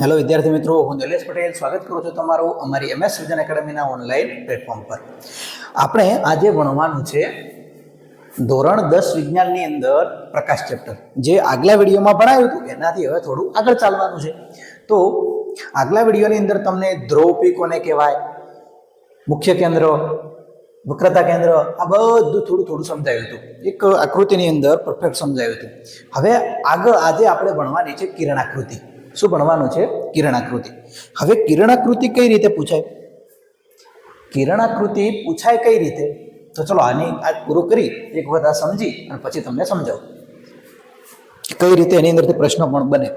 Hello વિદ્યાર્થી મિત્રો, હું નિલેશ પટેલ. સ્વાગત કરું છું તમારું અમારી એમએસ સર્જન એકેડમીના ઓનલાઈન પ્લેટફોર્મ પર. આપણે આજે ભણવાનું છે ધોરણ દસ વિજ્ઞાનની અંદર પ્રકાશ ચેપ્ટર જે આગલા વિડીયોમાં ભણાયું હતું, એનાથી હવે થોડું આગળ ચાલવાનું છે. તો આગલા વિડીયોની અંદર તમને ધ્રુવપી કોને કહેવાય, મુખ્ય કેન્દ્ર, વક્રતા કેન્દ્ર, આ બધું થોડું થોડું સમજાયું હતું. એક આકૃતિની અંદર પરફેક્ટ સમજાયું હતું. હવે આગળ આજે આપણે ભણવાની છે કિરણાકૃતિ. શું ભણવાનું છે? કિરણાકૃતિ. હવે કિરણાકૃતિ કઈ રીતે પૂછાય? કિરણાકૃતિ પૂછાય કઈ રીતે? તો ચલો આની આ પૂરું કરી, એક વખત આ સમજી અને પછી તમને સમજાવું. કઈ રીતે એની અંદરથી પ્રશ્ન પણ બને.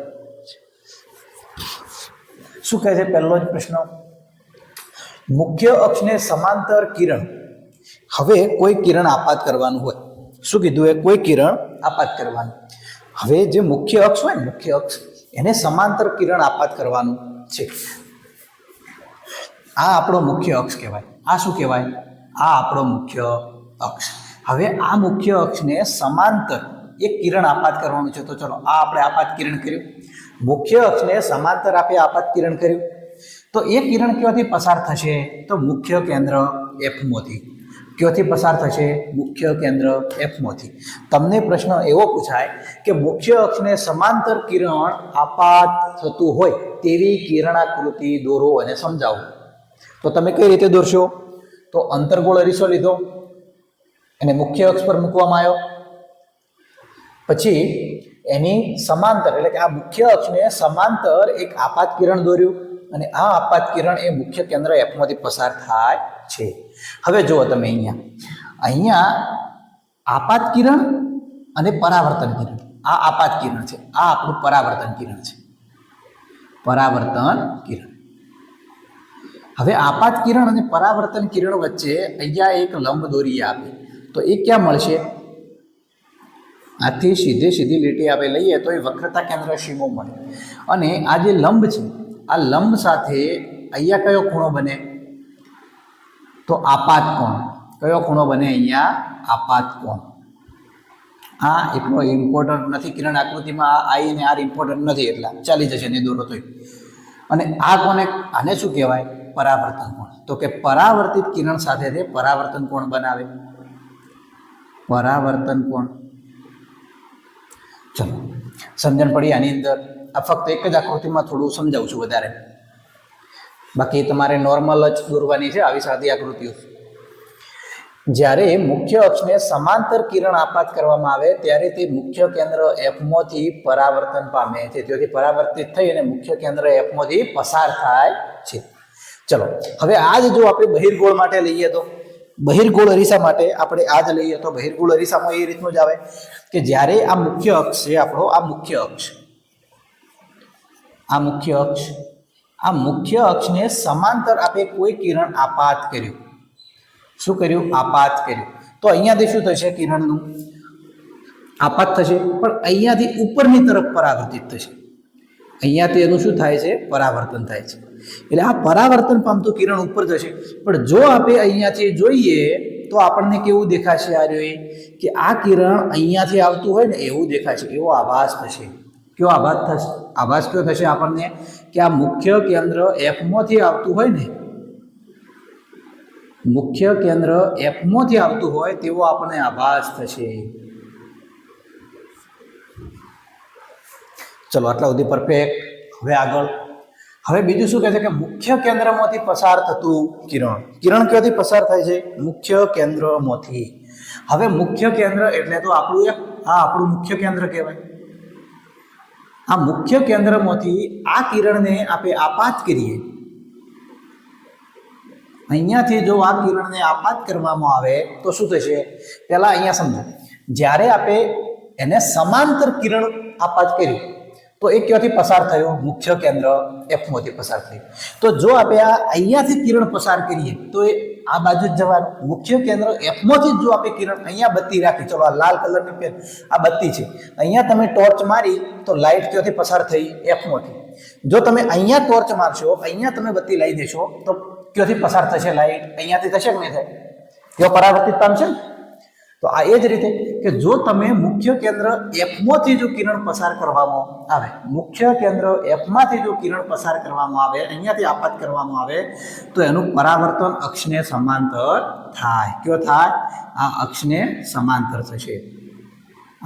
શું કહે છે પહેલો જ પ્રશ્ન? મુખ્ય અક્ષને સમાંતર કિરણ. હવે કોઈ કિરણ આપાત કરવાનું હોય. શું કીધું એ? કોઈ કિરણ આપાત કરવાનું. હવે જે મુખ્ય અક્ષ હોય ને, મુખ્ય અક્ષ એને સમાંતર કિરણ આપાત કરવાનું છે. આ આપણો મુખ્ય અક્ષ કહેવાય. આ શું કહેવાય? આ આપણો મુખ્ય અક્ષ. હવે આ મુખ્ય અક્ષને સમાંતર એક કિરણ આપાત કરવાનું છે. તો ચલો, આ આપણે આપાત કિરણ કર્યું. મુખ્ય અક્ષને સમાંતર આપે આપાત કિરણ કર્યું. તો એ કિરણ ક્યાંથી પસાર થશે? તો મુખ્ય કેન્દ્ર એફમાંથી ક્યાંથી પસાર થશે? મુખ્ય કેન્દ્ર એફમાંથી તમને પ્રશ્ન એવો પૂછાય કે મુખ્ય અક્ષને સમાંતર કિરણ આપાત થતું હોય તેવી કિરણાકૃતિ દોરો અને સમજાવો. તો તમે કઈ રીતે દોરશો? તો અંતરગોળ અરીસો લીધો અને મુખ્ય અક્ષ પર મૂકવામાં આવ્યો. પછી એની સમાંતર, એટલે કે આ મુખ્ય અક્ષને સમાંતર એક આપાત કિરણ દોર્યું. અને આ આપાત કિરણ એ મુખ્ય કેન્દ્ર એફમાંથી પસાર થાય છે. હવે જુઓ તમે અહીંયા. અહીંયા આપાત કિરણ અને પરાવર્તન કિરણ. આ આપાત કિરણ છે. આ આપણું પરાવર્તન કિરણ છે. પરાવર્તન કિરણ. હવે આપાત કિરણ અને પરાવર્તન કિરણ વચ્ચે અહીંયા એક લંબ દોરી આપે. તો એ ક્યાં મળશે? આથી સીધે સીધી લીટી આપણે લઈએ તો એ વક્રતા કેન્દ્ર સીમો મળે. અને આ જે લંબ છે આ લંબ સાથે અહીંયા કયો ખૂણો બને? તો આપાત કોણ? કયો ખૂણો બને અહીંયા? આપાત કોણ? આ એટલો ઇમ્પોર્ટન્ટ નથી, કિરણ આકૃતિમાં આ આઈ અને આર ઇમ્પોર્ટન્ટ નથી એટલા. ચાલી જશે ને દોરો તોય. અને આ કોને? આને શું કહેવાય? પરાવર્તન કોણ? તો કે પરાવર્તિત કિરણ સાથે તે પરાવર્તન કોણ બનાવે? પરાવર્તન કોણ? ચલો, સમજણ પડી આની અંદર? આ ફક્ત એક જ આકૃતિમાં થોડું સમજાવું છું વધારે. બાકી તમારે નોર્મલ જ દોરવાની છે આવી સાદી આકૃતિઓ. જ્યારે મુખ્ય અક્ષને સમાંતર કિરણ આપાત કરવામાં આવે, ત્યારે તે મુખ્ય કેન્દ્ર એફમાંથી પરાવર્તન પામે છે. તેથી પરાવર્તિત થઈ અને મુખ્ય કેન્દ્ર એફમાંથી પસાર થાય છે. ચલો, હવે આ જ જો આપણે બહિર્ગોળ માટે લઈએ તો, બહિર્ગોળ અરીસા માટે આપણે આ જ લઈએ તો બહિર્ગોળ અરીસામાં એ રીતનું જ આવે કે જ્યારે આ મુખ્ય અક્ષ છે આપણો, આ મુખ્ય અક્ષ આ મુખ્ય અક્ષ. આ મુખ્ય અક્ષને સમાંતર આપે કોઈ કિરણ આપાત કર્યું. શું કર્યું? આપાત કર્યું. તો અહીંયાથી શું થશે કિરણનું? આપાત થશે. પણ અહીંયાથી ઉપરની તરફ પરાવર્તિત થશે. અહીંયાથી એનું શું થાય છે? પરાવર્તન થાય છે. એટલે આ પરાવર્તન પામતું કિરણ ઉપર જશે. પણ જો આપણે અહીંયાથી જોઈએ, તો આપણને કેવું દેખાશે આ રહ્યું કે આ કિરણ અહીંયાથી આવતું હોય ને, એવું દેખાશે. એવો આભાસ થશે. કયો આભાસ થશે? આભાસ કયો થશે આપણને કે આ મુખ્ય કેન્દ્ર એફમાંથી આવતું હોય ને? મુખ્ય કેન્દ્ર એફમાંથી આવતું હોય તેવો આપણને આભાસ થશે. ચલો, આટલા સુધી પરફેક્ટ. હવે આગળ. હવે બીજું શું કહે છે કે મુખ્ય કેન્દ્રમાંથી પસાર થતું કિરણ? કિરણ ક્યાંથી પસાર થાય છે? મુખ્ય કેન્દ્રમાંથી. હવે મુખ્ય કેન્દ્ર એટલે તો આપણું એક આ આપણું મુખ્ય કેન્દ્ર કહેવાય. આ મુખ્ય કેન્દ્રમાંથી આ કિરણને આપણે આપાત કરીએ. અહીંયાથી જો આ કિરણને આપાત કરવામાં આવે, તો શું થશે? પહેલાં અહીંયા સમજો. જ્યારે આપણે એને સમાંતર કિરણ આપાત કર્યું તો એ ક્યાંથી પસાર થયો? મુખ્ય કેન્દ્ર એફમાંથી પસાર થયું. તો જો આપણે આ અહીંયાથી કિરણ પસાર કરીએ, તો એ આ બાજુ જ જવાનું. મુખ્ય કેન્દ્ર એફમાંથી જ જો આપણે કિરણ અહીંયા બત્તી રાખી, ચલો આ લાલ કલરની પેન, આ બત્તી છે. અહીંયા તમે ટોર્ચ મારી તો લાઇટ ત્યાંથી પસાર થઈ એફમાંથી. જો તમે અહીંયા ટોર્ચ મારશો, અહીંયા તમે બત્તી લાવી દેશો, તો ક્યાંથી પસાર થશે લાઇટ અહીંયાથી થશે કે નહીં થાય? તેઓ પરાવર્તિત પામશે ને? તો આ એ જ રીતે કે જો તમે મુખ્ય કેન્દ્ર એફમાંથી જો કિરણ પસાર કરવામાં આવે, મુખ્ય કેન્દ્ર એફમાંથી જો કિરણ પસાર કરવામાં આવે, અહીંયાથી આપાત કરવામાં આવે, તો એનું પરાવર્તન અક્ષને સમાંતર થાય. કયો થાય? આ અક્ષને સમાંતર થશે.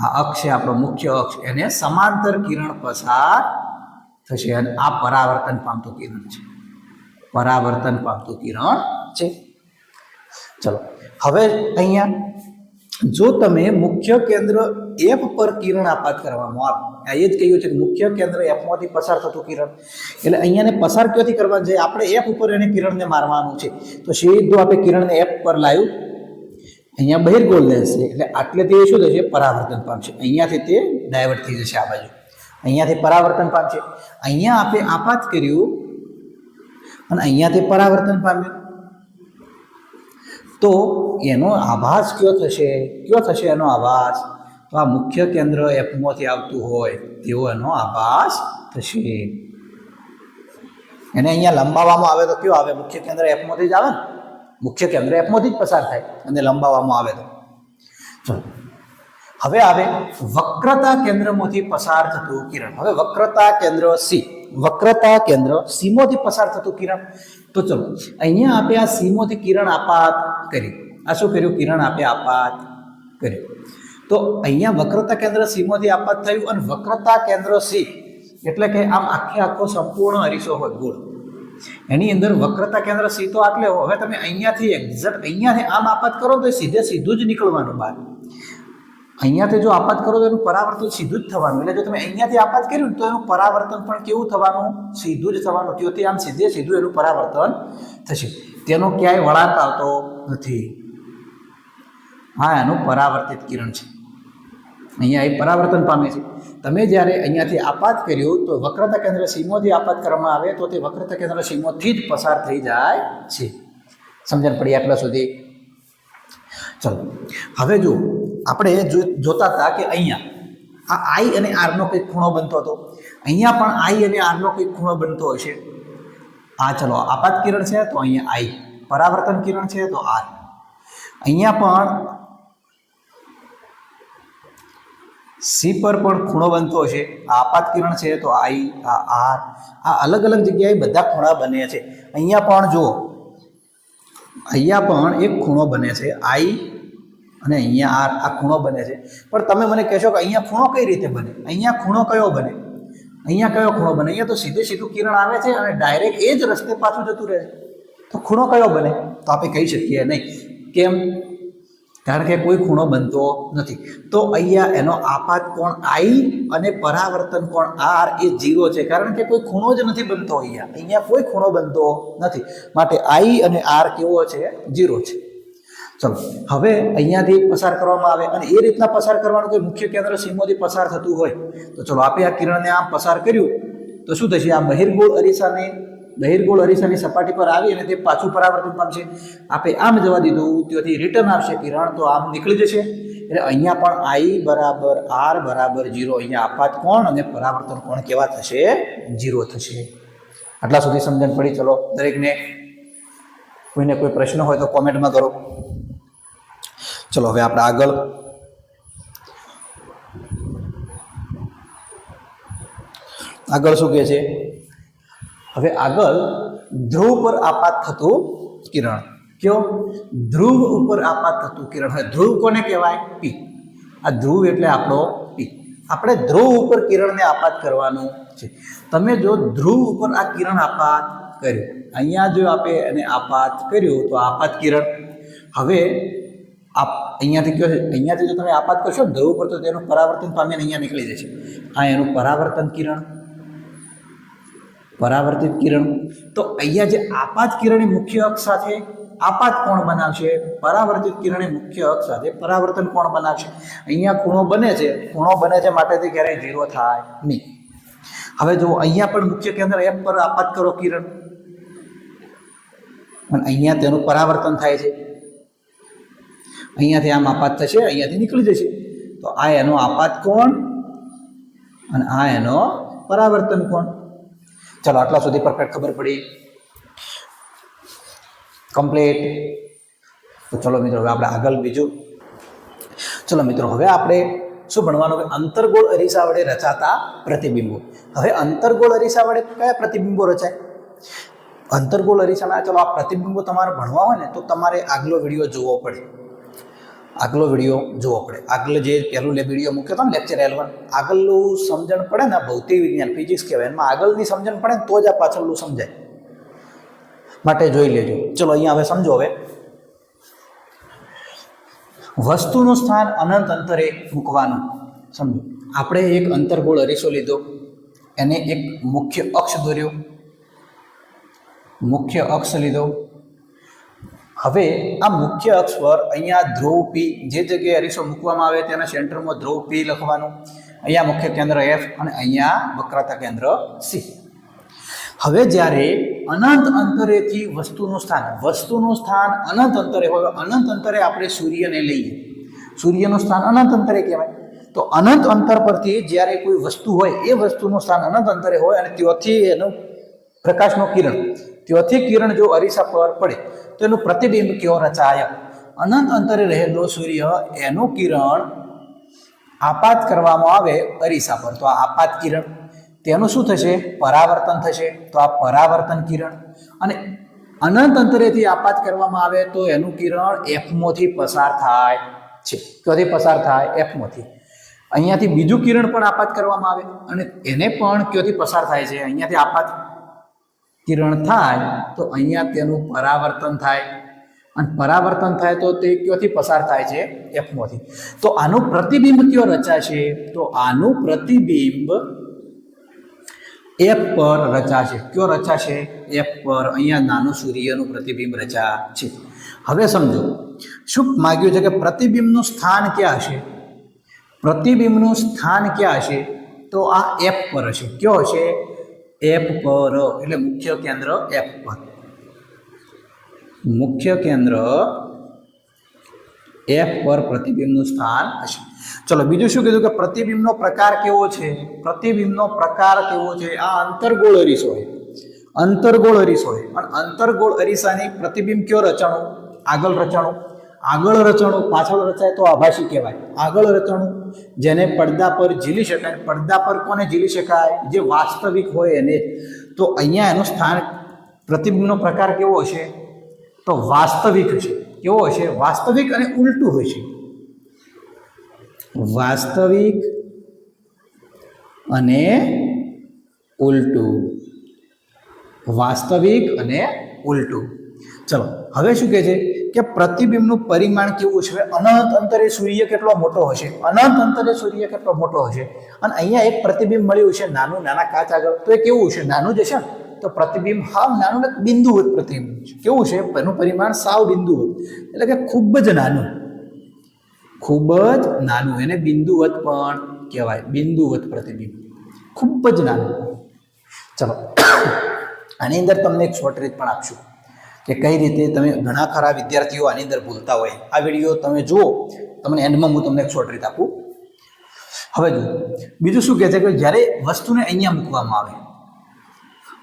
આ અક્ષ છે આપણો મુખ્ય અક્ષ, એને સમાંતર કિરણ પસાર થશે. અને આ પરાવર્તન પામતું કિરણ છે. પરાવર્તન પામતું કિરણ છે. ચલો, હવે અહીંયા જો તમે મુખ્ય કેન્દ્ર એફ પર કિરણ આપાત કરવામાં આવે, આ એ જ કહ્યું છે કે મુખ્ય કેન્દ્ર એફમાંથી પસાર થતું કિરણ. એટલે અહીંયાને પસાર ક્યાંથી કરવાનું છે આપણે એફ ઉપર એને કિરણને મારવાનું છે. તો સીધું આપણે કિરણને એફ પર લાવ્યું. અહીંયા બહિર્ગોળ લેશે. એટલે આટલેથી એ શું થશે? પરાવર્તન પામશે અહીંયાથી તે ડાયવર્ટ થઈ જશે આ બાજુ. અહીંયાથી પરાવર્તન પામશે અહીંયા આપણે આપાત કર્યું અને અહીંયાથી પરાવર્તન પામ્યું. તો એનો આભાસ કયો થશે? કયો થશે એનો આભાસ? તો આ મુખ્ય કેન્દ્ર એફમાંથી આવતું હોય તેવો એનો આભાસ થશે. એને અહીંયા લંબાવવામાં આવે તો કયો આવે? મુખ્ય કેન્દ્ર એફમાંથી જ આવે ને? મુખ્ય કેન્દ્ર એફમાંથી જ પસાર થાય અને લંબાવવામાં આવે તો. હવે આવે વક્રતા કેન્દ્રમાંથી પસાર થતું કિરણ. હવે વક્રતા કેન્દ્ર સી વક્રતા કેન્દ્ર સીમોથી પસાર થતું કિરણ. તો ચલો, અહીંયા આપે આ સીમોથી કિરણ આપાત કરી. આ શું કર્યું? કિરણ આપે આપાત કર્યું. તો અહીંયા વક્રતા કેન્દ્ર સીમાંથી આપાત થયું અને વક્રતા કેન્દ્ર સી એટલે કે આમ આખે આખો સંપૂર્ણ અરીસો હોય, ગોળ. એની અંદર વક્રતા કેન્દ્ર સી તો આટલે હવે તમે અહીંયાથી એક્ઝેક્ટ અહીંયાથી આમ આપાત કરો તો સીધે સીધું જ નીકળવાનું બહાર. અહીંયાથી જો આપાત કરો તો એનું પરાવર્તન સીધું જ થવાનું. એટલે જો તમે અહીંયાથી આપાત કર્યું તો એનું પરાવર્તન પણ કેવું થવાનું? સીધું જ થવાનું. ત્યોથી આમ સીધે સીધું એનું પરાવર્તન થશે. તેનો ક્યાંય વળાંક આવતો નથી. હા એનું પરાવર્તિત કિરણ છે. અહીંયા એ પરાવર્તન પામે છે. તમે જ્યારે અહીંયાથી આપાત કર્યું, તો વક્રતા કેન્દ્ર સીમોથી આપાત કરવામાં આવે, તો તે વક્રતા કેન્દ્ર સીમોથી જ પસાર થઈ જાય છે. સમજણ પડી આટલા સુધી? ચલો. હવે જો આપણે જોતા હતા કે અહીંયા આ આઈ અને આરનો કંઈક ખૂણો બનતો હતો. અહીંયા પણ આઈ અને આરનો કંઈક ખૂણો બનતો હશે. આ ચલો, આપાત કિરણ છે, તો અહીંયા આઈ. પરાવર્તન કિરણ છે તો આર અહીંયા પણ સી પર પણ ખૂણો બનતો હશે. આ આપાત કિરણ છે તો આઈ આ આર, આ અલગ અલગ જગ્યાએ બધા ખૂણા બને છે. અહીંયા પણ જુઓ અહીંયા પણ એક ખૂણો બને છે, આઈ અને અહીંયા આર, આ ખૂણો બને છે. પણ તમે મને કહેશો કે અહીંયા ખૂણો કઈ રીતે બને? અહીંયા ખૂણો કયો બને? અહીંયા કયો ખૂણો બને? અહીંયા તો સીધે સીધું કિરણ આવે છે અને ડાયરેક્ટ એ જ રસ્તે પાછું જતું રહે છે. તો ખૂણો કયો બને? તો આપણે કહી શકીએ નહીં. કેમ? કારણ કે કોઈ ખૂણો બનતો નથી. તો અહીંયા એનો આપાત કોણ આઈ અને પરાવર્તન કોણ આર એ જીરો છે. કારણ કે કોઈ ખૂણો જ નથી બનતો અહીંયા. અહીંયા કોઈ ખૂણો બનતો નથી. માટે આઈ અને આર કેવો છે? જીરો છે. ચલો, હવે અહીંયાથી પસાર કરવામાં આવે અને એ રીતના પસાર કરવાનું કોઈ મુખ્ય કેન્દ્ર સીમોથી પસાર થતું હોય. તો ચલો આપણે આ કિરણને આમ પસાર કર્યું. તો શું થશે? આ બહિર્ગોળ અરીસાને બહિર્ગોળ અરીસાની સપાટી પર આવી અને તે પાછું પરાવર્તન પામશે. આપણે આમ જવા દીધું, ત્યાંથી રિટર્ન આવશે કિરણ, તો આમ નીકળી જશે. એટલે અહીંયા પણ આઈ બરાબર આર બરાબર જીરો અહીંયા આપાત કોણ અને પરાવર્તન કોણ કેવા થશે? જીરો થશે. આટલા સુધી સમજણ પડી. ચલો, દરેકને કોઈને કોઈ પ્રશ્ન હોય તો કોમેન્ટમાં કરો. ચલો, હવે આપણે આગળ. આગળ શું કહે છે? હવે આગળ ધ્રુવ પર આપાત થતું કિરણ. કયો ધ્રુવ ઉપર આપાત થતું કિરણ. હવે ધ્રુવ કોને કહેવાય? પી આ ધ્રુવ એટલે આપણો પી આપણે ધ્રુવ ઉપર કિરણને આપાત કરવાનું છે. તમે જો ધ્રુવ ઉપર આ કિરણ આપાત કર્યું. અહીંયા જો આપે એને આપાત કર્યું તો આપાત કિરણ. હવે આપ અહીંયાથી કયો છે? અહીંયાથી જો તમે આપાત કરશો ધ્રુવ ઉપર તો તેનું પરાવર્તન પામીને અહીંયા નીકળી જશે. આ એનું પરાવર્તન કિરણ. પરાવર્તિત કિરણ. તો અહીંયા જે આપાત કિરણની મુખ્ય અક્ષ સાથે આપાત કોણ બનાવશે? પરાવર્તિત કિરણે મુખ્ય અક્ષ સાથે પરાવર્તન કોણ બનાવશે? અહીંયા ખૂણો બને છે. ખૂણો બને છે માટે તે ક્યારેય ઝીરો થાય નહીં. હવે જો અહીંયા પણ મુખ્ય કેન્દ્ર એફ પર આપાત કરો કિરણ. અને અહીંયા તેનું પરાવર્તન થાય છે. અહીંયાથી આમ આપાત થશે, અહીંયાથી નીકળી જશે. તો આ એનો આપાત કોણ? અને આ એનો પરાવર્તન કોણ? ચલો આટલા સુધી પરફેક્ટ ખબર પડી. કમ્પ્લીટ તો ચલો મિત્રો, હવે આપણે આગળ બીજું. ચલો મિત્રો, હવે આપણે શું ભણવાનું કે અંતર્ગોળ અરીસા વડે રચાતા પ્રતિબિંબો. હવે અંતર્ગોળ અરીસા વડે કયા પ્રતિબિંબો રચાય? અંતર્ગોળ અરીસાના ચલો આ પ્રતિબિંબો તમારે ભણવા હોય ને તો તમારે આગલો વીડિયો જોવો પડે. આગલો વીડિયો જોવો પડે આગળ જે પહેલું લે વીડિયો મૂક્યો હતો ને લેક્ચર એલવન આગળનું સમજણ પડે ને ભૌતિક વિજ્ઞાન ફિઝિક્સ કહેવાય. એમાં આગળની સમજણ પડે ને તો જ આ પાછળનું સમજાય. માટે જોઈ લેજો. ચલો, અહીંયા હવે સમજો હવે. વસ્તુનું સ્થાન અનંત અંતરે મૂકવાનું. સમજો. આપણે એક અંતરગોળ અરીસો લીધો. એને એક મુખ્ય અક્ષ દોર્યો. મુખ્ય અક્ષ લીધો. હવે આ મુખ્ય અક્ષર અહીંયા ધ્રુવ પી જે જગ્યાએ અરીસો મૂકવામાં આવે તેના સેન્ટરમાં ધ્રુવ પી લખવાનું. અહીંયા મુખ્ય કેન્દ્ર એફ અને અહીંયા વક્રતા કેન્દ્ર સી હવે જ્યારે અનંત અંતરેથી વસ્તુનું સ્થાન વસ્તુનું સ્થાન અનંત અંતરે હોય, અનંત અંતરે આપણે સૂર્યને લઈએ. સૂર્યનું સ્થાન અનંત અંતરે કહેવાય. તો અનંત અંતર પરથી જ્યારે કોઈ વસ્તુ હોય, એ વસ્તુનું સ્થાન અનંત અંતરે હોય અને ત્યાંથી એનું પ્રકાશનું કિરણ. ત્યોથી કિરણ જો અરીસા પર પડે, તો એનું પ્રતિબિંબ કેવો રચાય? અનંત અંતરે રહેલો સૂર્ય એનું કિરણ આપાત કરવામાં આવે અરીસા પર. તો આ આપાત કિરણ, તેનું શું થશે? પરાવર્તન થશે. તો આ પરાવર્તન કિરણ. અને અનંત અંતરેથી આપાત કરવામાં આવે તો એનું કિરણ એફમોથી પસાર થાય છે. ક્યાંથી પસાર થાય? એફમોથી. અહીંયાથી બીજું કિરણ પણ આપાત કરવામાં આવે. અને એને પણ ક્યાંથી પસાર થાય છે? અહીંયાથી આપાત કિરણ થાય, તો અહીંયા તેનું પરાવર્તન થાય. અને પરાવર્તન થાય તો તે ક્યોથી પસાર થાય છે? એફમાંથી તો આનું પ્રતિબિંબ કયો રચાશે? તો આનું પ્રતિબિંબ એફ પર રચાશે. કયો રચાશે? એફ પર. અહીંયા નાનું સૂર્યનું પ્રતિબિંબ રચા છે હવે સમજો, શું માગ્યું છે કે પ્રતિબિંબનું સ્થાન ક્યાં હશે? પ્રતિબિંબનું સ્થાન ક્યાં હશે? તો આ એફ પર હશે. કયો હશે? એફ પર, એટલે મુખ્ય કેન્દ્ર એફ પર. મુખ્ય કેન્દ્ર એફ પર પ્રતિબિંબનું સ્થાન હશે. ચલો, બીજું શું કીધું કે પ્રતિબિંબનો પ્રકાર કેવો છે? પ્રતિબિંબનો પ્રકાર કેવો છે? આ અંતરગોળ અરીસ હોય. અંતરગોળ અરીસ હોય. પણ અંતરગોળ અરીસાની પ્રતિબિંબ કયો રચાણું? આગળ રચાણું. આગળ રચણું પાછળ રચાય તો આભાસી કહેવાય. આગળ રચણું જેને પડદા પર ઝીલી શકાય, પડદા પર કોને ઝીલી શકાય? જે વાસ્તવિક હોય એને. તો અહીંયા એનું સ્થાન પ્રતિબિંબનો પ્રકાર કેવો હશે? તો વાસ્તવિક હશે કેવો હશે? વાસ્તવિક અને ઉલટું હોય છે. વાસ્તવિક અને ઉલટું. વાસ્તવિક અને ઉલટું. ચલો, હવે શું કહે છે? કે પ્રતિબિંબનું પરિમાણ કેવું છે? અનંત અંતરે સૂર્ય કેટલો મોટો હશે? અનંત અંતરે સૂર્ય કેટલો મોટો હશે? અને અહીંયા એક પ્રતિબિંબ મળ્યું છે, નાનું નાના કાચ આગળ. તો એ કેવું છે? નાનું જ હશે તો પ્રતિબિંબ હાવ નાનું ને બિંદુવત પ્રતિબિંબ છે. કેવું છે? એનું પરિમાણ સાવ બિંદુવત. એટલે કે ખૂબ જ નાનું. ખૂબ જ નાનું. એને બિંદુવત પણ કહેવાય. બિંદુવત પ્રતિબિંબ. ખૂબ જ નાનું. ચલો. આની અંદર તમને એક શોર્ટ રીત પણ આપશું. કે કઈ રીતે તમે ઘણા ખરા વિદ્યાર્થીઓ આની અંદર ભૂલતા હોય. આ વીડિયો તમે જુઓ. તમને એન્ડમાં હું તમને એક શોર્ટ રીત આપું. હવે જુઓ બીજું શું કહે છે કે જ્યારે વસ્તુને અહીંયા મૂકવામાં આવે,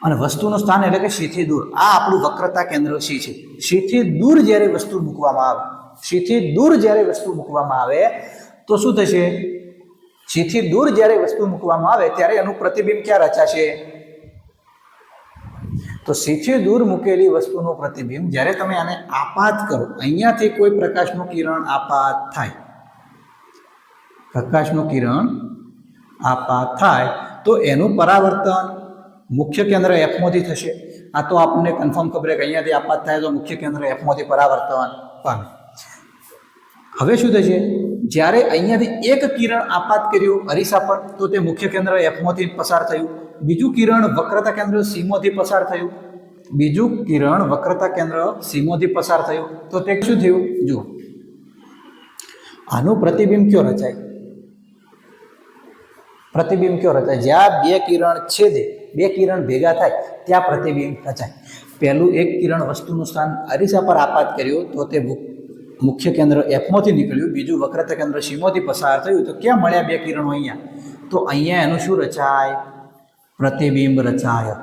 અને વસ્તુનું સ્થાન એટલે કે શીથી દૂર, આ આપણું વક્રતા કેન્દ્ર સી છે? શીથી દૂર જ્યારે વસ્તુ મૂકવામાં આવે, શીથી દૂર જ્યારે વસ્તુ મૂકવામાં આવે, તો શું થશે? શીથી દૂર જ્યારે વસ્તુ મૂકવામાં આવે, ત્યારે એનું પ્રતિબિંબ ક્યાં રચાશે? તો સીથી દૂર મૂકેલી વસ્તુનું પ્રતિબિંબ જ્યારે તમે આને આપાત કરો, અહીંયાથી કોઈ પ્રકાશનું કિરણ આપાત થાય. પ્રકાશનું કિરણ આપાત થાય તો એનું પરાવર્તન મુખ્ય કેન્દ્ર એફમાંથી થશે. આ તો આપણને કન્ફર્મ ખબર કે અહીંયાથી આપાત થાય તો મુખ્ય કેન્દ્ર એફમાંથી પરાવર્તન પામે. હવે શું થશે? જ્યારે અહીંયાથી એક કિરણ આપાત કર્યું અરીસા પર, તો તે મુખ્ય કેન્દ્ર એફમાંથી પસાર થયું. બીજું કિરણ વક્રતા કેન્દ્ર સીમાંથી પસાર થયું. બીજું કિરણ વક્રતા કેન્દ્ર સીમોથી પસાર થયું. તો તે શું થયું? જુઓ. આનું પ્રતિબિંબ કયો રચાય? પ્રતિબિંબ કયો રચાય? જ્યાં બે કિરણ છેદે, બે કિરણ ભેગા થાય, ત્યાં પ્રતિબિંબ રચાય. પહેલું એક કિરણ વસ્તુનું સ્થાન અરીસા પર આપાત કર્યું, તો તે મુખ્ય કેન્દ્ર એફમાંથી નીકળ્યું, બીજું વક્રત કેન્દ્ર સીમોથી પસાર થયું, તો ક્યાં મળ્યા બે કિરણો અહીંયા? તો અહીંયા એનું શું રચાય? પ્રતિબિંબ રચાય.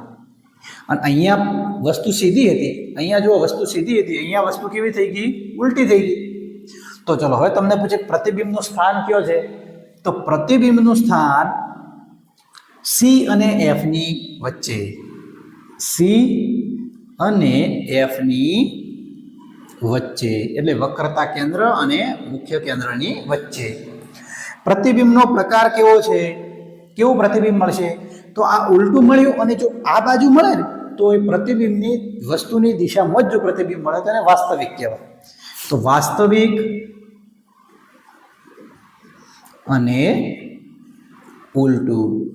અને અહીંયા વસ્તુ સીધી હતી, અહીંયા જો વસ્તુ સીધી હતી, અહીંયા વસ્તુ કેવી થઈ ગઈ? ઉલટી થઈ ગઈ. તો ચલો, હવે તમને પૂછે પ્રતિબિંબનું સ્થાન કયો છે? તો પ્રતિબિંબનું સ્થાન સી અને એફની વચ્ચે. સી અને એફની વચ્ચે, એટલે વક્રતા કેન્દ્ર અને મુખ્ય કેન્દ્રની વચ્ચે. પ્રતિબિંબનો પ્રકાર કેવો છે? કેવું પ્રતિબિંબ મળશે? તો આ ઉલટું મળ્યું અને જો આ બાજુ મળે ને, તો એ પ્રતિબિંબની વસ્તુની દિશામાં જ જો પ્રતિબિંબ મળે તેને વાસ્તવિક કહેવાય. તો વાસ્તવિક અને ઉલટું.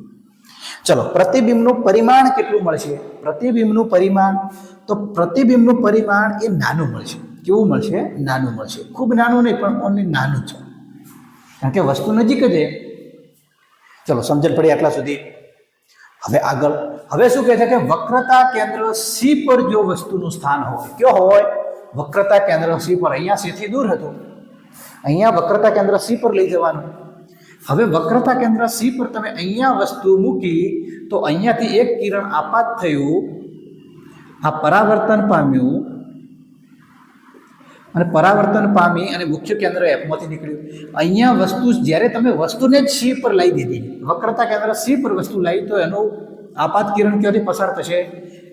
ચલો, પ્રતિબિંબનું પરિમાણ કેટલું મળશે? પ્રતિબિંબનું પરિમાણ, તો પ્રતિબિંબનું પરિમાણ એ નાનું મળશે. કેવું મળશે? નાનું મળશે. ખૂબ નાનું નહીં, પણ ઓનલી નાનું છે. કારણ કે વસ્તુ નજીક જ છે. ચલો, સમજણ પડી આટલા સુધી. હવે આગળ. હવે શું કહે છે કે વક્રતા કેન્દ્ર સી પર જો વસ્તુનું સ્થાન હોય, કયો હોય? વક્રતા કેન્દ્ર સી પર. અહીંયા સીથી દૂર હતું. અહીંયા વક્રતા કેન્દ્ર સી પર લઈ જવાનું. હવે વક્રતા કેન્દ્ર સી પર તમે અહીંયા વસ્તુ મૂકી, તો અહીંયાથી એક કિરણ આપાત થયું. આ પરાવર્તન પામ્યું. અને પરાવર્તન પામી અને મુખ્ય કેન્દ્ર એફમાંથી નીકળ્યું. અહીંયા વસ્તુ જ્યારે તમે વસ્તુને જ સી પર લાવી દીધી, વક્રતા કેન્દ્ર સી પર વસ્તુ લાવી, તો એનું આપાત કિરણ ક્યાંથી પસાર થશે?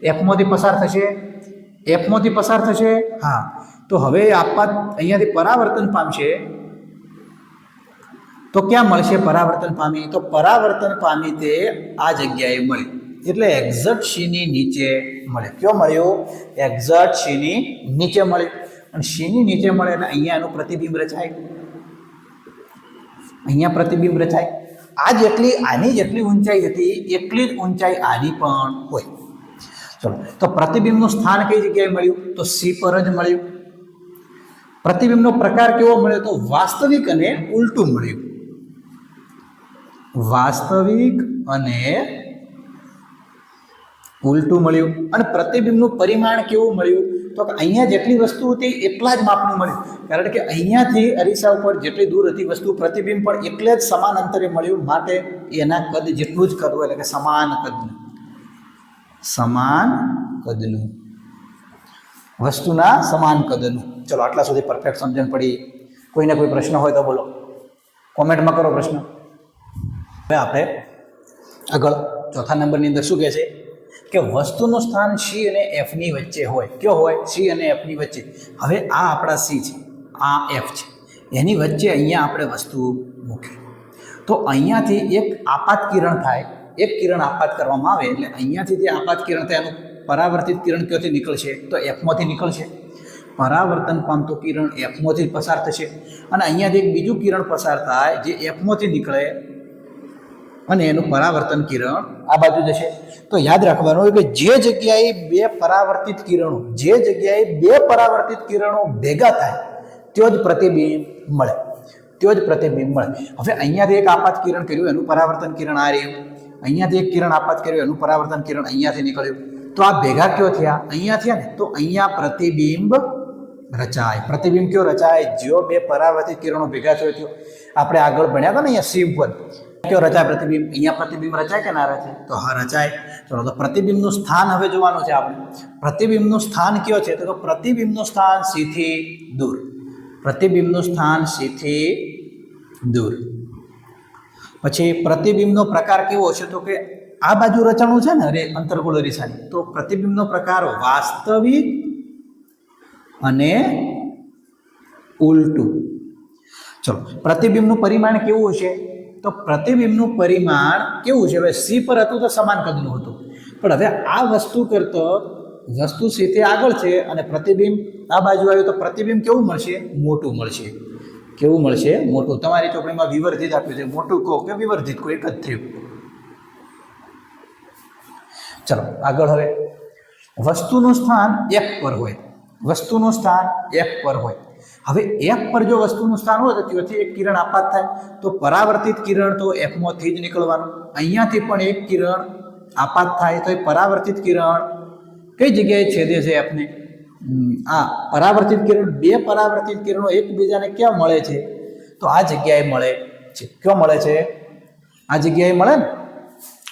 એફમાંથી પસાર થશે? એફમાંથી પસાર થશે? હા. તો હવે આપાત અહીંયાથી પરાવર્તન પામશે. તો ક્યાં મળશે પરાવર્તન પામી? તો પરાવર્તન પામી તે આ જગ્યાએ મળી. એટલે એક્ઝટ સીની નીચે મળે. કયો મળ્યો? એક્ઝટ સીની નીચે મળ્યું અને શીની નીચે મળે એટલે અહીંયા એનું પ્રતિબિંબ રચાય? અહીંયા પ્રતિબિંબ રચાય. આ જેટલી આની જેટલી ઊંચાઈ હતી, એટલી જ ઊંચાઈ આની પણ હોય. ચલો, તો પ્રતિબિંબનું સ્થાન કઈ જગ્યાએ મળ્યું? તો સી પર જ મળ્યું. પ્રતિબિંબનો પ્રકાર કેવો મળ્યો? તો વાસ્તવિક અને ઉલટું મળ્યું. વાસ્તવિક અને ઉલટું મળ્યું અને પ્રતિબિંબનું પરિમાણ કેવું મળ્યું? તો અહીંયા જેટલી વસ્તુ હતી એટલા જ માપનું મળ્યું. કારણ કે અહીંયાથી અરીસા ઉપર જેટલી દૂર હતી વસ્તુ પ્રતિબિંબ પણ એટલે જ સમાન અંતરે મળ્યું. માટે એના કદ જેટલું જ કરવું એટલે કે સમાન કદનું. સમાન કદનું. વસ્તુના સમાન કદનું. ચલો, આટલા સુધી પરફેક્ટ સમજણ પડી. કોઈને કોઈ પ્રશ્ન હોય તો બોલો. કોમેન્ટમાં કરો પ્રશ્ન. હવે આપણે આગળ ચોથા નંબરની અંદર શું કહે છે? કે વસ્તુનું સ્થાન સી અને એફની વચ્ચે હોય. કયો હોય? સી અને એફની વચ્ચે. હવે આ આપણા સી છે. આ એફ છે. એની વચ્ચે અહીંયા આપણે વસ્તુ મૂકી. તો અહીંયાથી એક આપાત કિરણ થાય. એક કિરણ આપાત કરવામાં આવે એટલે અહીંયાથી જે આપાત કિરણ થાય, એનું પરાવર્તિત કિરણ ક્યાંથી નીકળશે? તો એફમાંથી નીકળશે. પરાવર્તન પામતું કિરણ એફમાંથી પસાર થશે. અને અહીંયાથી એક બીજું કિરણ પસાર થાય, જે એફમાંથી નીકળે અને એનું પરાવર્તન કિરણ આ બાજુ જશે. તો યાદ રાખવાનું કે જે જગ્યાએ બે પરાવર્તિત કિરણો, જે જગ્યાએ બે પરાવર્તિત કિરણો ભેગા થાય, ત્યો જ પ્રતિબિંબ મળે. ત્યો જ પ્રતિબિંબ મળે. હવે અહીંયાથી એક આપાત કિરણ કર્યું, એનું પરાવર્તન કિરણ આ રહ્યું. અહીંયાથી એક કિરણ આપાત કર્યું, એનું પરાવર્તન કિરણ અહીંયાથી નીકળ્યું. તો આ ભેગા કયો થયા? અહીંયા થયા ને? તો અહીંયા પ્રતિબિંબ રચાય. પ્રતિબિંબ કયો રચાય? જો બે પરાવર્તિત કિરણો ભેગા થયો આપણે આગળ ભણ્યા હતા ને અહીંયા સીમ પર કયો રચાય પ્રતિબિંબ? અહીંયા પ્રતિબિંબ રચાય કે ના રચાય? તો હા, રચાય. ચલો, તો પ્રતિબિંબનું સ્થાન હવે જોવાનું છે આપણે. પ્રતિબિંબનું સ્થાન કયો છે? તો પ્રતિબિંબનું સ્થાન સીથી દૂર. પ્રતિબિંબનું સ્થાન સીથી દૂર. પછી પ્રતિબિંબનો પ્રકાર કેવો છે? તો કે આ બાજુ રચાણું છે ને અરે અંતર્ગોળ અરીસાની. તો પ્રતિબિંબનો પ્રકાર વાસ્તવિક અને ઉલટું. ચલો, પ્રતિબિંબનું પરિમાણ કેવું છે તો પ્રતિબિંબનું પરિમાણ કેવું છે? હવે સી પર હતું તો સમાન કદનું હતું. પણ હવે આ વસ્તુ કરતો વસ્તુ સીથી આગળ છે અને પ્રતિબિંબ આ બાજુ આવ્યું તો પ્રતિબિંબ કેવું મળશે? મોટું મળશે. કેવું મળશે? મોટું. તમારી ચોપડીમાં વિવર્ધિત આપ્યું છે. મોટું કહો કે વિવર્ધિત? કહો એક જ થયું. ચલો, આગળ હવે. વસ્તુનું સ્થાન એક પર હોય. વસ્તુનું સ્થાન એક પર હોય. હવે એફ પર જો વસ્તુનું સ્થાન હોય તો ત્યાંથી એક કિરણ આપાત થાય. તો પરાવર્તિત કિરણ તો એફમાંથી જ નીકળવાનું. અહીંયાથી પણ એક કિરણ આપાત થાય તો એ પરાવર્તિત કિરણ કઈ જગ્યાએ છેદે છે એફને આ પરાવર્તિત કિરણ, બે પરાવર્તિત કિરણો એકબીજાને ક્યાં મળે છે? તો આ જગ્યાએ મળે છે. ક્યાં મળે છે? આ જગ્યાએ મળે ને?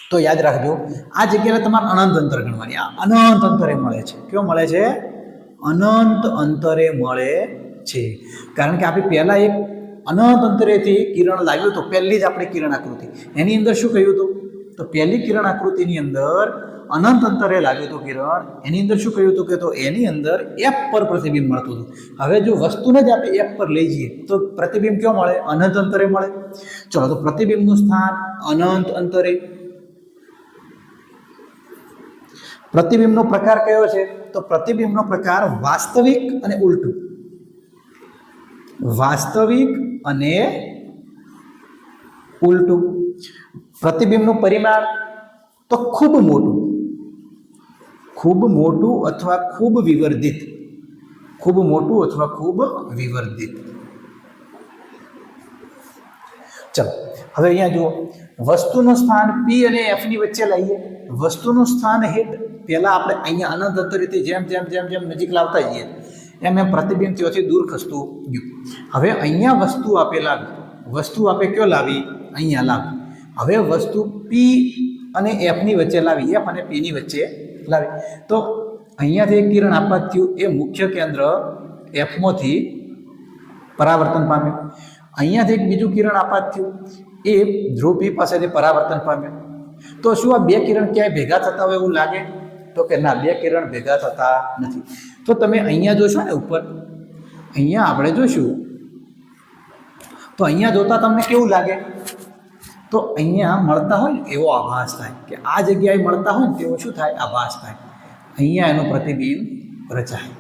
તો યાદ રાખજો, આ જગ્યાએ તમારે અનંત અંતર ગણવાની. આ અનંત અંતરે મળે છે. કયો મળે છે? અનંત અંતરે મળે છે. કારણ કે આપણે પહેલાં એક અનંત અંતરેથી કિરણ લાવ્યું હતું, પહેલી જ આપણે કિરણ આકૃતિ. એની અંદર શું કહ્યું હતું? તો પહેલી કિરણ આકૃતિની અંદર અનંત અંતરે લાગ્યું હતું કિરણ. એની અંદર શું કહ્યું હતું કે તો એની અંદર એપ પર પ્રતિબિંબ મળતું હતું. હવે જો વસ્તુને જ આપણે એપ પર લઈ જઈએ, તો પ્રતિબિંબ ક્યાં મળે? અનંત અંતરે મળે. ચલો, તો પ્રતિબિંબનું સ્થાન અનંત અંતરે. પ્રતિબિંબનો પ્રકાર કયો છે? તો પ્રતિબિંબનો પ્રકાર વાસ્તવિક અને ઉલટું. વાસ્તવિક અને ઉલટું. પ્રતિબિંબનું પરિમાણ તો ખૂબ મોટું. ખૂબ મોટું અથવા ખૂબ વિવર્ધિત. ખૂબ મોટું અથવા ખૂબ વિવર્ધિત. ચલો, હવે અહીંયા જુઓ. વસ્તુનું સ્થાન પી અને એફની વચ્ચે લઈએ વસ્તુનું સ્થાન હેઠ પહેલાં આપણે અહીંયા અનંત રીતે જેમ જેમ જેમ જેમ નજીક લાવતા જઈએ. એમ એમ પ્રતિબિંબ ત્યાંથી દૂર ખસતું ગયું. હવે અહીંયા વસ્તુ આપે લાવી. વસ્તુ આપે કયો લાવી? અહીંયા લાવી. હવે વસ્તુ પી અને એફની વચ્ચે લાવી. એફ અને પીની વચ્ચે લાવી. તો અહીંયાથી એક કિરણ આપવા થયું. એ મુખ્ય કેન્દ્ર એફમાંથી પરાવર્તન પામ્યું. અહીંયાથી એક બીજું કિરણ આપાત થયું. એ ધ્રુવ પી પાસેથી પરાવર્તન પામ્યું. તો શું આ બે કિરણ ક્યાંય ભેગા થતા હોય એવું લાગે? તો કે ના, બે કિરણ ભેગા થતા નથી. તો તમે અહીંયા જોશો ને ઉપર. અહીંયા આપણે જોશું. તો અહીંયા જોતા તમને કેવું લાગે? તો અહીંયા મળતા હોય ને એવો આભાસ થાય કે આ જગ્યાએ મળતા હોય ને તેવો શું થાય? આભાસ થાય. અહીંયા એનું પ્રતિબિંબ રચાય.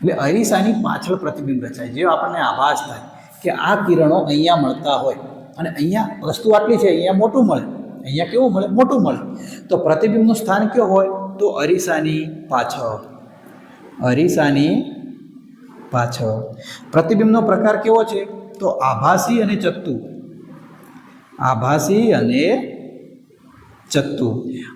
એટલે અરીસાની પાછળ પ્રતિબિંબ રચાય. જે આપણને આભાસ થાય કે આ કિરણો અહીંયા મળતા હોય. અને અહીંયા વસ્તુ આટલી છે, અહીંયા મોટું મળે. અહીંયા કેવું મળે? મોટું મળે. તો પ્રતિબિંબનું સ્થાન કયો હોય? તો અરીસાની પાછળ. અરીસાની પાછળ. પ્રતિબિંબનો પ્રકાર કેવો છે? તો આભાસી અને ચત્તુ આભાસી અને ચત્તુ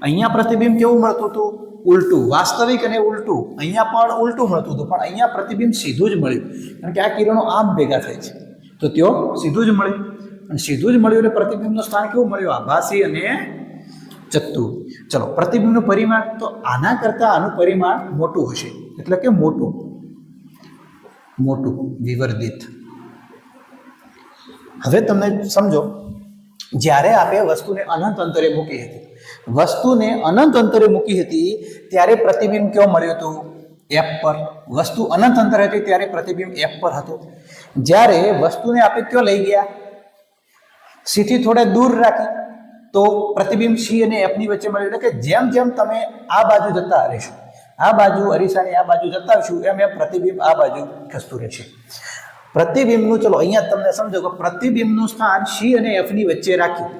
અહીંયા પ્રતિબિંબ કેવું મળતું હતું? ઉલટું. વાસ્તવિક અને ઉલટું. અહીંયા પણ ઉલટું મળતું હતું, પણ અહીંયા પ્રતિબિંબ સીધું જ મળ્યું. કારણ કે આ કિરણો આમ ભેગા થાય છે. તો તેઓ સીધું જ મળ્યું. અને સીધું જ મળ્યું એટલે પ્રતિબિંબનું સ્થાન કેવું મળ્યું? આભાસી અને ચત્તુ ચલો, પ્રતિબિંબનું પરિમાણ. તો આના કરતાં આનું પરિમાણ મોટું હશે. એટલે કે મોટું મોટું વિવર્ધિત હવે તમને સમજો જ્યારે આપણે વસ્તુને અનંત અંતરે મૂકી હતી વસ્તુને અનંત અંતરે મૂકી હતી ત્યારે પ્રતિબિંબ કેવો મળ્યું હતું એફ પર વસ્તુ અનંત અંતરે હતી ત્યારે પ્રતિબિંબ એફ પર હતું જ્યારે વસ્તુને આપણે કયો લઈ ગયા સીથી થોડા દૂર રાખી તો પ્રતિબિંબ સી અને એફની વચ્ચે મળ્યું એટલે કે જેમ જેમ તમે આ બાજુ જતા રહેશો આ બાજુ અરીસાની આ બાજુ જતાવશું એમ એમ પ્રતિબિંબ આ બાજુ ખસતું રહેશે. પ્રતિબિંબનું, ચલો, અહીંયા તમને સમજો કે પ્રતિબિંબનું સ્થાન સી અને એફની વચ્ચે રાખ્યું.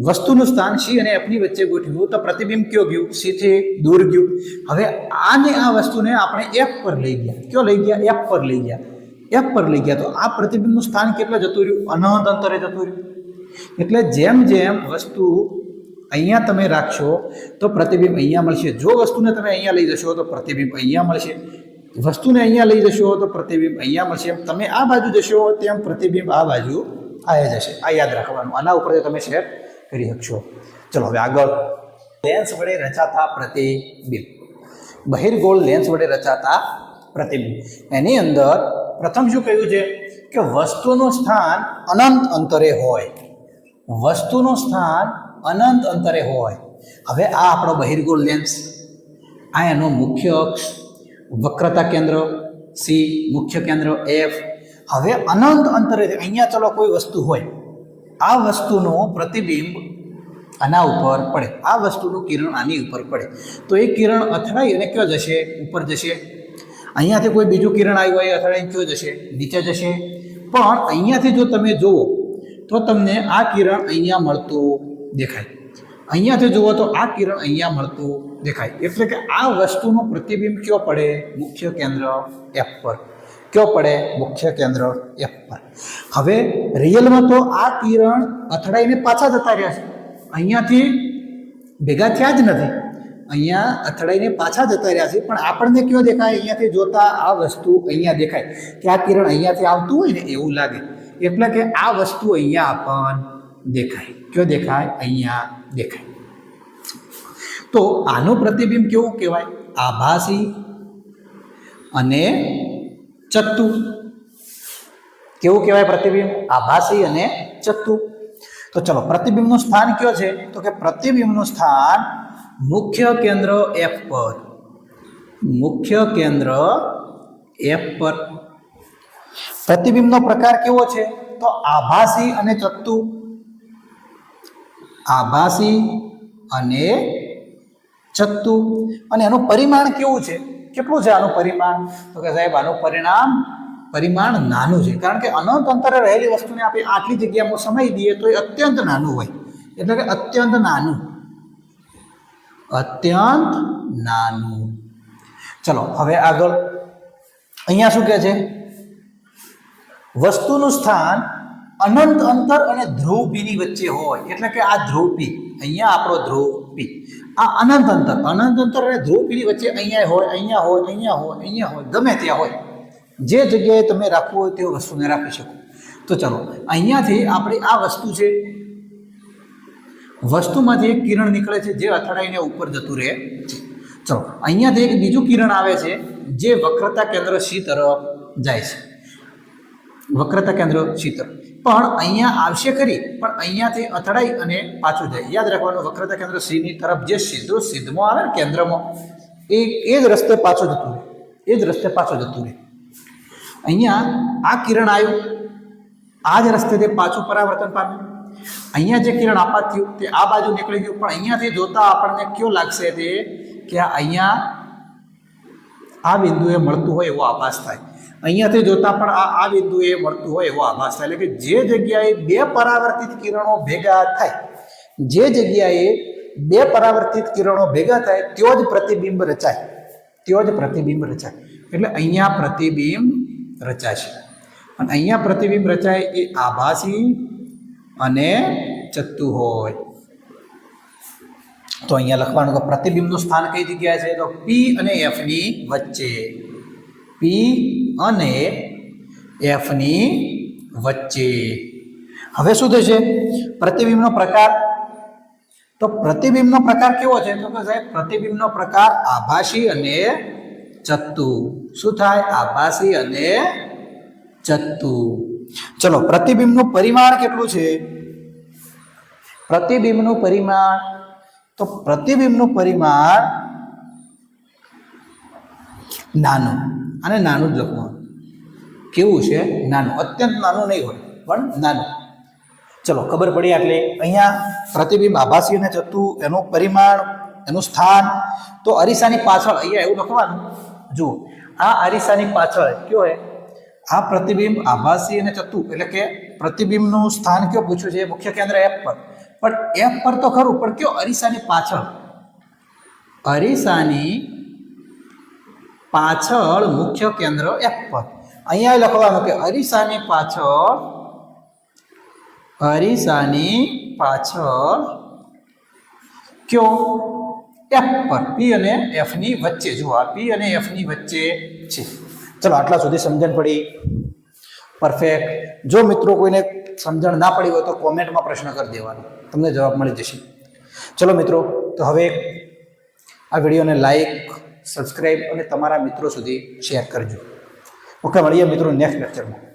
વસ્તુનું સ્થાન સી અને એફની વચ્ચે ગોઠવ્યું તો પ્રતિબિંબ કયો ગયું? સીથી દૂર ગયું. હવે આને, આ વસ્તુને આપણે એફ પર લઈ ગયા. કયો લઈ ગયા? એફ પર લઈ ગયા. એફ પર લઈ ગયા. તો આ પ્રતિબિંબનું સ્થાન કેટલે જતું રહ્યું? અનંત અંતરે જતું રહ્યું. એટલે જેમ જેમ વસ્તુ અહીંયા તમે રાખશો તો પ્રતિબિંબ અહીંયા મળશે. જો વસ્તુને તમે અહીંયા લઈ જશો તો પ્રતિબિંબ અહીંયા મળશે. વસ્તુને અહીંયા લઈ જશો તો પ્રતિબિંબ અહીંયા મળશે. એમ તમે આ બાજુ જશો તેમ પ્રતિબિંબ આ બાજુ આવ્યા જશે. આ યાદ રાખવાનું. આના ઉપર તમે સેટ કરી શકશો. ચલો, હવે આગળ. લેન્સ વડે રચાતા પ્રતિબિંબ. બહિર્ગોળ લેન્સ વડે રચાતા પ્રતિબિંબ. એની અંદર પ્રથમ શું કહ્યું છે? કે વસ્તુનું સ્થાન અનંત અંતરે હોય. વસ્તુનું સ્થાન અનંત અંતરે હોય. હવે આ આપણો બહિર્ગોળ લેન્સ આ એનો મુખ્ય અક્ષ. વક્રતા કેન્દ્ર સી મુખ્ય કેન્દ્ર એફ હવે અનંત અંતરે અહીંયા ચલો કોઈ વસ્તુ હોય. આ વસ્તુનો પ્રતિબિંબ આના ઉપર પડે. આ વસ્તુનું કિરણ આની ઉપર પડે. તો એ કિરણ અથડાઈ અને કયો જશે? ઉપર જશે. અહીંયાથી કોઈ બીજું કિરણ આવ્યું હોય એ અથડાઈને કયો જશે? નીચે જશે. પણ અહીંયાથી જો તમે જુઓ, તો તમને આ કિરણ અહીંયા મળતું દેખાય. અહીંયાથી જુઓ તો આ કિરણ અહીંયા મળતું દેખાય. એટલે કે આ વસ્તુનું પ્રતિબિંબ કયો પડે? મુખ્ય કેન્દ્ર એફ પર. કયો પડે? મુખ્ય કેન્દ્ર એફ પર. હવે રિયલમાં તો આ કિરણ અથડાઈને પાછા જતા રહ્યા છે. અહીંયાથી ભેગા થયા જ નથી. અહીંયા અથડાઈને પાછા જતા રહ્યા છે. પણ આપણને કયો દેખાય? અહીંયાથી જોતા આ વસ્તુ અહીંયા દેખાય. કે આ કિરણ અહીંયાથી આવતું હોય ને એવું લાગે. એટલે કે આ વસ્તુ અહીંયા આપણ દેખાય? કયો દેખાય? અહીંયા દેખાય. તો આનું પ્રતિબિંબ કેવું કહેવાય? આભાસી અને ચત્તુ. કેવું કહેવાય પ્રતિબિંબ? આભાસી અને ચત્તુ. તો ચલો, પ્રતિબિંબનું સ્થાન કયો છે? તો કે પ્રતિબિંબનું સ્થાન મુખ્ય કેન્દ્ર એફ પર. મુખ્ય કેન્દ્ર એફ પર. પ્રતિબિંબનો પ્રકાર કેવો છે? તો આભાસી અને ચત્તુ. આભાસી અને ચત્તુ. અને એનું પરિમાણ કેવું છે? કેટલું છે આનું પરિમાણ? તો કે સાહેબ, આનું પરિણામ, પરિમાણ નાનું છે. કારણ કે અનંત અંતરે રહેલી વસ્તુને આપણે આટલી જગ્યામાં સમય દઈએ તો એ અત્યંત નાનું હોય. એટલે કે અત્યંત નાનું. અત્યંત નાનું. ચલો, હવે આગળ. અહીંયા શું કહે છે? વસ્તુનું સ્થાન અનંત અંતર અને ધ્રુવ પીની વચ્ચે હોય, એટલે કે આ ધ્રુવ પી અહીંયા આપણો ધ્રુવ પી આ અનંત અંતર અનંત અંતર અને ધ્રુવ પીની વચ્ચે અહીંયા હોય અહીંયા હોય અહીંયા હોય અહીંયા હોય, ગમે ત્યાં હોય. જે જગ્યાએ તમે રાખવું હોય તે વસ્તુને રાખી શકો. તો ચલો, અહીંયાથી આપણે આ વસ્તુ છે, વસ્તુમાંથી એક કિરણ નીકળે છે, જે અથડાઈને ઉપર જતું રહે છે. ચલો, અહીંયાથી એક બીજું કિરણ આવે છે, જે વક્રતા કેન્દ્ર સી તરફ જાય છે. વક્રતા કેન્દ્ર સી તરફ? પણ અહીંયા આવશે ખરી. પણ અહીંયાથી અથડાઈ અને પાછું જાય. યાદ રાખવાનું, વક્રતા કેન્દ્ર સીની તરફ જે સીધો સીધમાં આવે ને કેન્દ્રમાં, એ એ જ રસ્તે પાછો જતું રહે. એ જ રસ્તે પાછો જતું રહે. અહીંયા આ કિરણ આવ્યું. આ જ રસ્તે તે પાછું પરાવર્તન પામ્યું. અહીંયા જે કિરણ આપાત થયું, તે આ બાજુ નીકળી ગયું. પણ અહીંયાથી જોતા આપણને કયો લાગશે તે? કે અહીંયા આ બિંદુએ મળતું હોય એવો આભાસ થાય. અહીંયાથી જોતા પણ આ આ બિંદુએ મળતું હોય એવો આભાસ થાય. એટલે કે જે જગ્યાએ બે પરાવર્તિત કિરણો ભેગા થાય, જે જગ્યાએ બે પરાવર્તિત કિરણો ભેગા થાય, ત્યો જ પ્રતિબિંબ રચાય. ત્યો જ પ્રતિબિંબ રચાય. એટલે અહીંયા પ્રતિબિંબ રચાશે. અને અહીંયા પ્રતિબિંબ રચાય એ આભાસી અને ચત્તુ હોય. તો અહીંયા લખવાનું કે પ્રતિબિંબનું સ્થાન કઈ જગ્યાએ છે? તો પી અને એફની વચ્ચે. પી અને એફની વચ્ચે. હવે શું થશે? પ્રતિબિંબનો પ્રકાર. તો પ્રતિબિંબનો પ્રકાર કેવો છે? તો કે સાહેબ, પ્રતિબિંબનો પ્રકાર આભાસી અને ચત્તુ. શું થાય? આભાસી અને ચત્તુ. ચલો, પ્રતિબિંબનું પરિમાણ કેટલું છે? પ્રતિબિંબનું પરિમાણ, તો પ્રતિબિંબનું પરિમાણ નાનું. અને નાનું જ લખવાનું. કેવું છે? નાનું. અત્યંત નાનું નહીં હોય, પણ નાનું. ચલો, ખબર પડી એટલે અહીંયા પ્રતિબિંબ આભાસી અને ચત્તુ એનું પરિમાણ, એનું સ્થાન. તો અરીસાની પાછળ, અહીંયા એવું લખવાનું. જુઓ, આ અરીસાની પાછળ કયો હે? આ પ્રતિબિંબ આભાસી અને ચત્તુ એટલે કે પ્રતિબિંબનું સ્થાન કયો? પૂછ્યું છે મુખ્ય કેન્દ્ર એફ પર. પણ એફ પર તો ખરું, પણ કયો? અરીસાની પાછળ. અરીસાની પાછળ મુખ્ય કેન્દ્ર એફ પર. અહીંયા લખવાનું કે અરીસાની પાછળ અરીસાની પાછળ કયો? એફ પર. પી અને એફની વચ્ચે. જુઓ, આ પી અને એફની વચ્ચે છે. ચલો, આટલા સુધી સમજણ પડી. પરફેક્ટ જો મિત્રો કોઈને સમજણ ના પડી હોય તો કોમેન્ટમાં પ્રશ્ન કરી દેવાનો. તમને જવાબ મળી જશે. ચલો મિત્રો, તો હવે આ વિડીયોને લાઈક સબસ્ક્રાઈબ અને તમારા મિત્રો સુધી શેર કરજો. ઓકે મળીએ મિત્રો નેક્સ્ટ લેક્ચરમાં